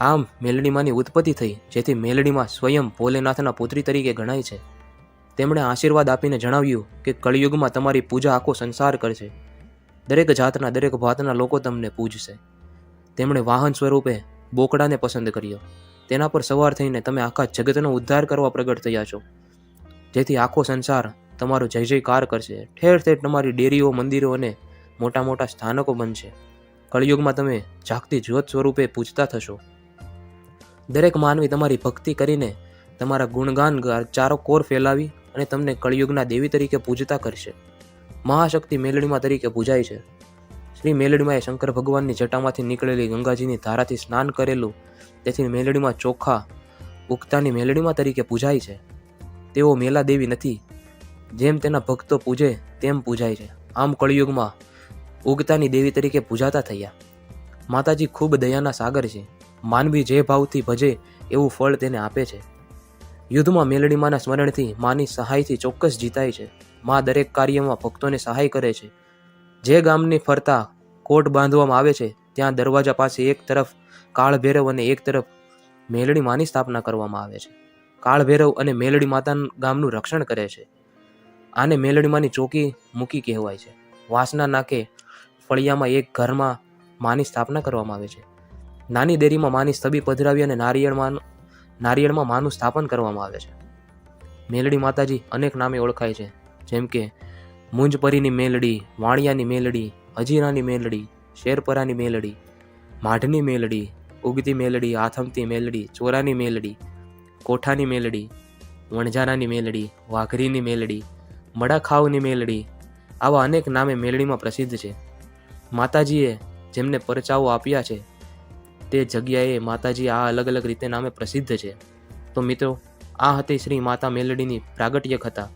આમ મેલડીમાંની ઉત્પત્તિ થઈ, જેથી મેલડીમાં સ્વયં ભોલેનાથના પુત્રી તરીકે ગણાય છે. તેમણે આશીર્વાદ આપીને જણાવ્યું કે કળિયુગમાં તમારી પૂજા આખો સંસાર કરશે. દરેક જાતના, દરેક ભાતના લોકો તમને પૂજશે. તેમણે વાહન સ્વરૂપે બોકડાને પસંદ કર્યો. તેના પર સવાર થઈને તમે આખા જગતનો ઉદ્ધાર કરવા પ્રગટ થયા છો. જેથી આખો સંસાર તમારો જય જયકાર કરશે. ઠેર ઠેર તમારી ડેરીઓ, મંદિરો અને મોટા મોટા સ્થાનકો બનશે. કળિયુગમાં તમે જાગતી જ્યોત સ્વરૂપે પૂજતા થશો. દરેક માનવી તમારી ભક્તિ કરીને તમારા ગુણગાન ચારો કોર ફેલાવી અને તમને કળિયુગના દેવી તરીકે પૂજતા કરશે. મહાશક્તિ મેલડીમાં તરીકે પૂજાય છે. શ્રી મેલડીમાં એ શંકર ભગવાનની જટામાંથી નીકળેલી ગંગાજીની ધારાથી સ્નાન કરેલું, તેથી મેલડીમાં ચોખા ઉગતાની મેલડીમાં તરીકે પૂજાય છે. તેઓ મેલા દેવી નથી. જેમ તેના ભક્તો પૂજે, તેમ પૂજાય છે. આમ કળિયુગમાં ઉગતાની દેવી તરીકે પૂજાતા થયા. માતાજી ખૂબ દયાના સાગર છે. માનવી જે ભાવથી ભજે એવું ફળ તેને આપે છે. યુદ્ધમાં મેલડીમાના સ્મરણથી માની સહાયથી ચોક્કસ જીતાય છે. મા દરેક કાર્યમાં ભક્તોને સહાય કરે છે. જે ગામની ફરતા કોટ બાંધવામાં આવે છે, ત્યાં દરવાજા પાસે એક તરફ કાળભૈરવ અને એક તરફ મેલડી માની સ્થાપના કરવામાં આવે છે. કાળભૈરવ અને મેલડી માતા ગામનું રક્ષણ કરે છે. આને મેલડીમાંની ચોકી મૂકી કહેવાય છે. વાસના નાકે ફળિયામાં એક ઘરમાં માની સ્થાપના કરવામાં આવે છે. નાની દેરીમાં માની સ્તબી પધરાવી અને નારિયેળમાં નારિયેળમાં માનું સ્થાપન કરવામાં આવે છે. મેલડી માતાજી અનેક નામે ઓળખાય છે, જેમ કે મુંજપરીની મેલડી, વાણિયાની મેલડી, અજીરાની મેલડી, શેરપરાની મેલડી, માઢની મેલડી, ઉગતી મેલડી, આથમતી મેલડી, ચોરાની મેલડી, કોઠાની મેલડી, વણઝારાની મેલડી, વાઘરીની મેલડી મડાખાવની મેલડી, આવા અનેક નામે મેલડીમાં પ્રસિદ્ધ છે. માતાજીએ જેમને પરચાઓ આપ્યા છે તે જગ્યાએ માતાજી આ અલગ અલગ રીતે નામે પ્રસિદ્ધ છે. તો મિત્રો, આ હતી શ્રી માતા મેલડીની પ્રાગટ્ય કથા